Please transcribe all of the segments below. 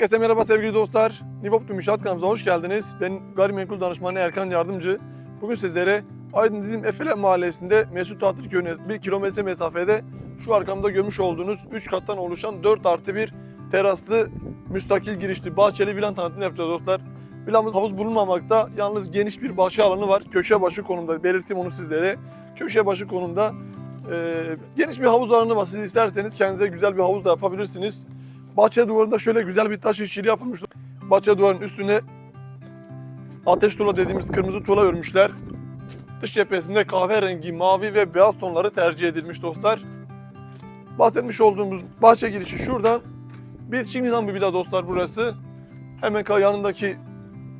Herkese merhaba sevgili dostlar. Nibop İnşaat kanalımıza hoş geldiniz. Ben gayrimenkul danışmanı Erkan Yardımcı. Bugün sizlere Aydın Didim Efele Mahallesi'nde Mesut Tatil Köyü'ne 1 kilometre mesafede şu arkamda görmüş olduğunuz 3 kattan oluşan 4 artı 1 teraslı müstakil girişli bahçeli villan tanıtımını yapacağız dostlar. Villamız havuz bulunmamakta. Yalnız geniş bir bahçe alanı var. Köşe başı konumda. Belirteyim onu sizlere. Köşe başı konumda e, geniş bir havuz alanı var. Siz isterseniz kendinize güzel bir havuz da yapabilirsiniz. Bahçe duvarında şöyle güzel bir taş işçiliği yapılmış. Bahçe duvarının üstüne ateş tuğla dediğimiz kırmızı tuğla örmüşler. Dış cephesinde kahverengi, mavi ve beyaz tonları tercih edilmiş dostlar. Bahsetmiş olduğumuz bahçe girişi şuradan. Biz şimdiden bir villa dostlar burası. Hemen yanındaki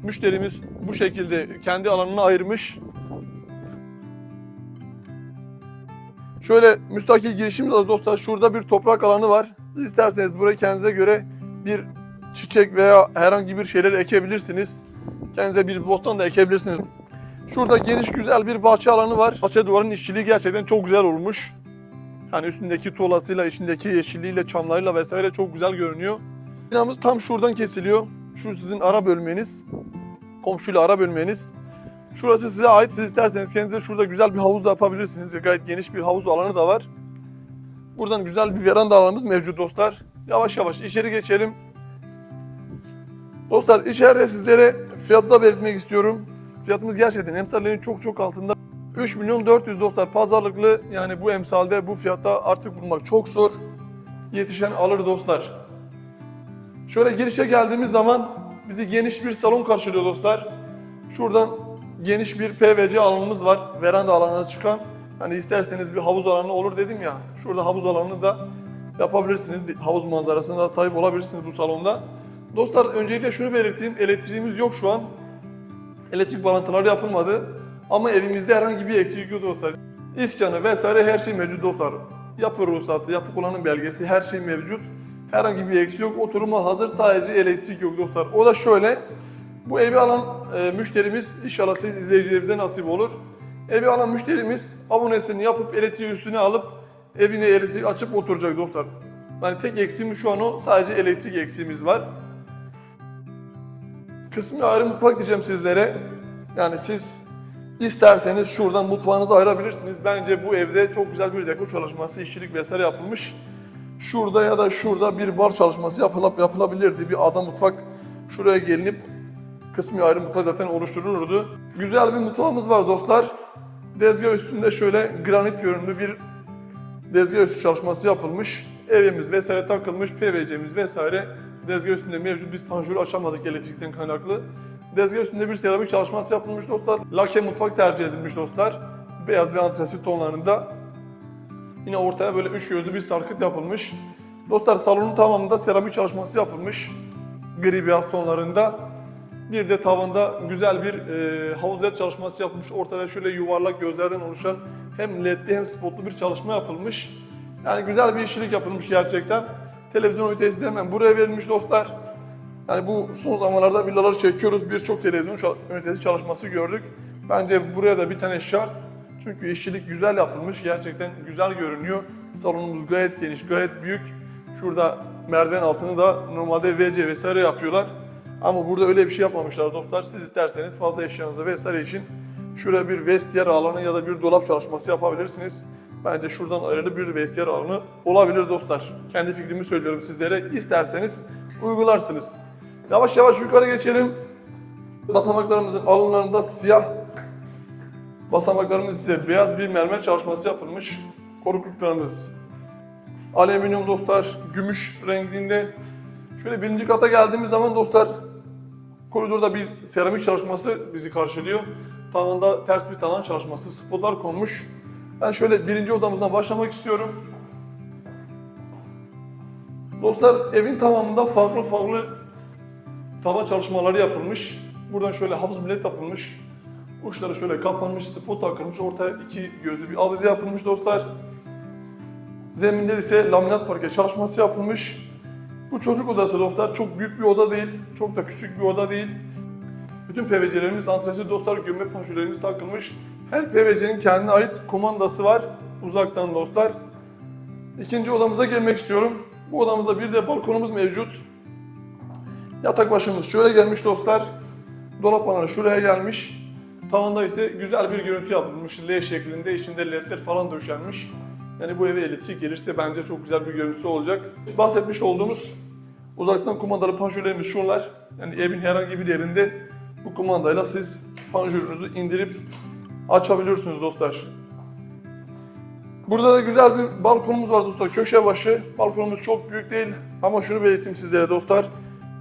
müşterimiz bu şekilde kendi alanını ayırmış. Şöyle müstakil girişimiz var dostlar. Şurada bir toprak alanı var. Siz isterseniz buraya kendinize göre bir çiçek veya herhangi bir şeyler ekebilirsiniz. Kendinize bir bostan da ekebilirsiniz. Şurada geniş güzel bir bahçe alanı var. Bahçe duvarının işçiliği gerçekten çok güzel olmuş. Yani üstündeki tuğlasıyla, içindeki yeşilliğiyle, çamlarıyla vesaire çok güzel görünüyor. Binamız tam şuradan kesiliyor. Şu sizin ara bölmeniz. Komşuyla ara bölmeniz. Şurası size ait. Siz isterseniz kendinize şurada güzel bir havuz da yapabilirsiniz. Gayet geniş bir havuz alanı da var. Buradan güzel bir veranda alanımız mevcut dostlar. Yavaş yavaş içeri geçelim. Dostlar içeride sizlere fiyatı da belirtmek istiyorum. Fiyatımız gerçekten emsallerin çok çok altında. 3 milyon 400 dostlar pazarlıklı yani bu emsalde bu fiyatta artık bulmak çok zor. Yetişen alır dostlar. Şöyle girişe geldiğimiz zaman bizi geniş bir salon karşılıyor dostlar. Şuradan geniş bir PVC alanımız var. Veranda alanına çıkan. Hani isterseniz bir havuz alanı olur dedim ya. Şurada havuz alanını da yapabilirsiniz. Havuz manzarasına da sahip olabilirsiniz bu salonda. Dostlar öncelikle şunu belirteyim. Elektriğimiz yok şu an. Elektrik bağlantıları yapılmadı. Ama evimizde herhangi bir eksiklik yok dostlar. İskanı vesaire her şey mevcut dostlar. Yapı ruhsatı, yapı kullanım belgesi her şey mevcut. Herhangi bir eksiği yok. Oturuma hazır sadece elektrik yok dostlar. O da şöyle. Bu evi alan e, müşterimiz inşallah siz izleyicilerimize nasip olur. Evi alan müşterimiz abonesini yapıp elektriği üstüne alıp evine elektrik açıp oturacak dostlar. Yani tek eksiğimiz şu an o. Sadece elektrik eksiğimiz var. Kısmi ayrı mutfak diyeceğim sizlere. Yani siz isterseniz şuradan mutfağınızı ayırabilirsiniz. Bence bu evde çok güzel bir dekor çalışması, işçilik vesaire yapılmış. Şurada ya da şurada bir bar çalışması yapılıp yapılabilirdi. Bir ada mutfak şuraya gelinip kısmi ayrı mutfak zaten oluşturulurdu. Güzel bir mutfağımız var dostlar. Dezgah üstünde şöyle granit görünümlü bir dezgah üstü çalışması yapılmış. Evimiz vesaire takılmış, PVC'miz vesaire dezgah üstünde mevcut. Biz panjuru açamadık elektrikten kaynaklı. Dezgah üstünde bir seramik çalışması yapılmış dostlar. Lake mutfak tercih edilmiş dostlar. Beyaz ve antresit tonlarında. Yine ortaya böyle üç gözlü bir sarkıt yapılmış. Dostlar salonun tamamında seramik çalışması yapılmış. Gri beyaz tonlarında. Bir de tavanda güzel bir e, havuz led çalışması yapılmış. Ortada şöyle yuvarlak gözlerden oluşan hem ledli hem spotlu bir çalışma yapılmış. Yani güzel bir işçilik yapılmış gerçekten. Televizyon ünitesi de hemen buraya verilmiş dostlar. Yani bu son zamanlarda villaları çekiyoruz. Birçok televizyon ünitesi çalışması gördük. Bence buraya da bir tane şart. Çünkü işçilik güzel yapılmış. Gerçekten güzel görünüyor. Salonumuz gayet geniş, gayet büyük. Şurada merdiven altını da normalde WC vesaire yapıyorlar. Ama burada öyle bir şey yapmamışlar dostlar. Siz isterseniz fazla eşyanızı vesaire için şuraya bir vestiyer alanı ya da bir dolap çalışması yapabilirsiniz. Bence şuradan ayrılı bir vestiyer alanı olabilir dostlar. Kendi fikrimi söylüyorum sizlere. İsterseniz uygularsınız. Yavaş yavaş yukarı geçelim. Basamaklarımızın alanlarında siyah basamaklarımız ise beyaz bir mermer çalışması yapılmış. Korukluklarımız alüminyum dostlar, gümüş renginde. Şöyle birinci kata geldiğimiz zaman dostlar koridorda bir seramik çalışması bizi karşılıyor. Tavanda ters bir tavan çalışması, spotlar konmuş. Ben şöyle birinci odamızdan başlamak istiyorum. Dostlar evin tamamında farklı farklı tavan çalışmaları yapılmış. Buradan şöyle havuz millet yapılmış. Uçları şöyle kapanmış, spot takılmış. Ortaya iki gözlü bir avize yapılmış dostlar. Zeminde ise laminat parke çalışması yapılmış. Bu çocuk odası dostlar çok büyük bir oda değil, çok da küçük bir oda değil. Bütün PVC'lerimiz, antresit dostlar, gömme panjurlarımız takılmış. Her PVC'nin kendine ait kumandası var. Uzaktan dostlar. İkinci odamıza gelmek istiyorum. Bu odamızda bir de balkonumuz mevcut. Yatak başımız şöyle gelmiş dostlar. Dolap alanı şuraya gelmiş. Tavanda ise güzel bir görüntü yapılmış. L şeklinde içinde ledler falan döşenmiş. Yani bu eve elektrik gelirse bence çok güzel bir görüntüsü olacak. Bahsetmiş olduğumuz uzaktan kumandalı panjurlarımız şunlar. Yani evin herhangi bir yerinde bu kumandayla siz panjurunuzu indirip açabiliyorsunuz dostlar. Burada da güzel bir balkonumuz var dostlar. Köşe başı. Balkonumuz çok büyük değil ama şunu belirteyim sizlere dostlar.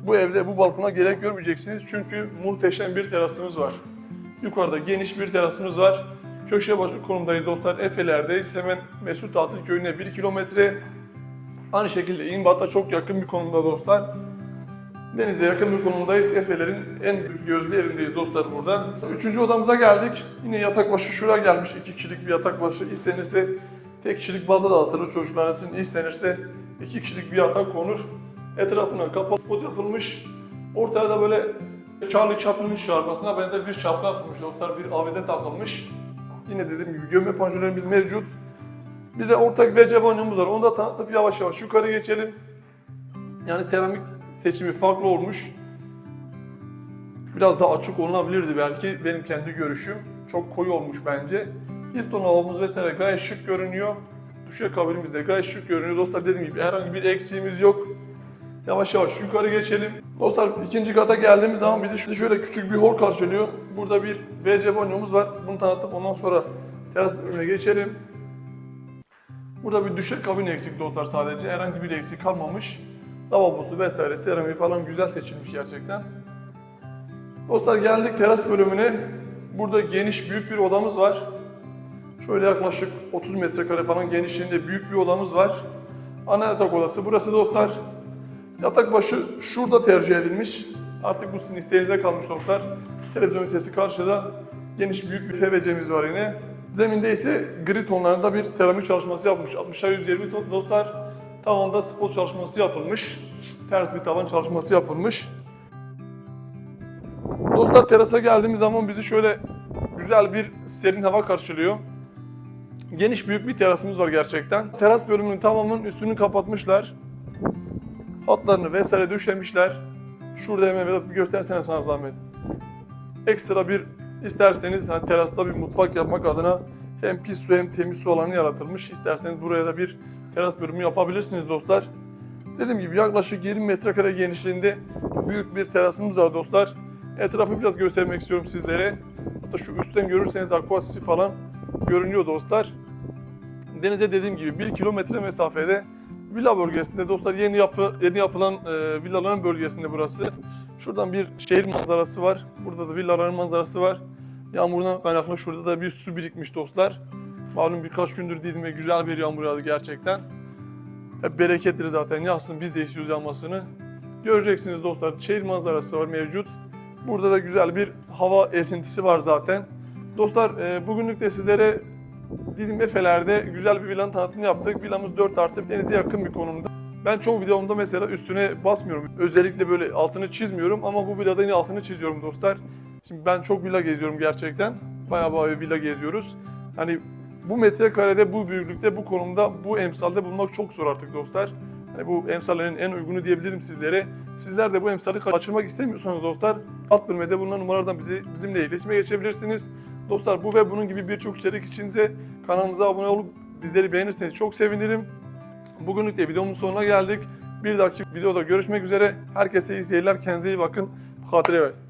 Bu evde bu balkona gerek görmeyeceksiniz çünkü muhteşem bir terasımız var. Yukarıda geniş bir terasımız var. Köşe başı konumdayız dostlar. Efeler'deyiz. Hemen Mesut Tatil Köyü'ne 1 kilometre. Aynı şekilde İmbat'a çok yakın bir konumda dostlar. Denize yakın bir konumdayız. Efe'lerin en gözde yerindeyiz dostlar burada. Üçüncü odamıza geldik. Yine yatak başı şuraya gelmiş. iki kişilik bir yatak başı. İstenirse tek kişilik dağıtılır çocuklar arasında. İstenirse iki kişilik bir yatak konur. Etrafına kapalı spot yapılmış. Ortaya da böyle Charlie Chaplin'in şarkısına benzer bir şapka yapılmış dostlar. Bir avize takılmış. Yine dediğim gibi gömme panjurlarımız mevcut. Bir de ortak WC banyomuz var. Onu da tanıtıp yavaş yavaş yukarı geçelim. Yani seramik seçimi farklı olmuş. Biraz daha açık olunabilirdi belki benim kendi görüşüm. Çok koyu olmuş bence. Hilton havamız vesaire gayet şık görünüyor. Duşakabinimiz de gayet şık görünüyor. Dostlar dediğim gibi herhangi bir eksiğimiz yok. Yavaş yavaş yukarı geçelim. Dostlar ikinci kata geldiğimiz zaman bizi şöyle küçük bir hol karşılıyor. Burada bir WC banyomuz var. Bunu tanıtıp ondan sonra teras bölümüne geçelim. Burada bir düşe kabin eksik dostlar sadece. Herhangi bir eksik kalmamış. Lavabosu vesaire seramiği falan güzel seçilmiş gerçekten. Dostlar geldik teras bölümüne. Burada geniş büyük bir odamız var. Şöyle yaklaşık 30 metrekare falan genişliğinde büyük bir odamız var. Ana yatak odası burası dostlar. Yatak başı şurada tercih edilmiş. Artık bu sizin isteğinize kalmış dostlar. Televizyon ünitesi karşıda. Geniş büyük bir PVC'miz var yine. Zeminde ise gri tonlarında bir seramik çalışması yapmış. 60'a 120 ton dostlar. Tavanda spot çalışması yapılmış. Ters bir tavan çalışması yapılmış. Dostlar terasa geldiğimiz zaman bizi şöyle güzel bir serin hava karşılıyor. Geniş büyük bir terasımız var gerçekten. Teras bölümünün tamamının üstünü kapatmışlar. Hatlarını vesaire döşemişler. Şurada hemen Vedat bir göstersene sana zahmet. Ekstra bir isterseniz hani terasta bir mutfak yapmak adına hem pis su hem temiz su alanı yaratılmış. İsterseniz buraya da bir teras bölümü yapabilirsiniz dostlar. Dediğim gibi yaklaşık 20 metrekare genişliğinde büyük bir terasımız var dostlar. Etrafı biraz göstermek istiyorum sizlere. Hatta şu üstten görürseniz aquasisi falan görünüyor dostlar. Denize dediğim gibi 1 kilometre mesafede villa bölgesinde dostlar yeni yapı yeni yapılan e, villaların bölgesinde burası. Şuradan bir şehir manzarası var. Burada da villaların manzarası var. Yağmurdan kaynaklı şurada da bir su birikmiş dostlar. Malum birkaç gündür Didim'e güzel bir yağmur yağdı gerçekten. Hep berekettir zaten. Yağsın biz de istiyoruz yağmasını. Göreceksiniz dostlar şehir manzarası var mevcut. Burada da güzel bir hava esintisi var zaten. Dostlar e, bugünlük de sizlere Didim Efeler'de güzel bir villanın tanıtımını yaptık. Villamız 4 artı denize yakın bir konumda. Ben çoğu videomda mesela üstüne basmıyorum. Özellikle böyle altını çizmiyorum ama bu villada yine altını çiziyorum dostlar. Şimdi ben çok villa geziyorum gerçekten. Bayağı bayağı villa geziyoruz. Hani bu metrekarede, bu büyüklükte, bu konumda, bu emsalde bulmak çok zor artık dostlar. Hani bu emsallerin en uygunu diyebilirim sizlere. Sizler de bu emsali kaçırmak istemiyorsanız dostlar, alt bölmede bulunan numaralardan bizi, bizimle iletişime geçebilirsiniz. Dostlar bu ve bunun gibi birçok içerik içinse kanalımıza abone olup bizleri beğenirseniz çok sevinirim. Bugünlük de videomun sonuna geldik. Bir dahaki videoda görüşmek üzere. Herkese iyi seyirler. Kendinize iyi bakın. Hatırlayın.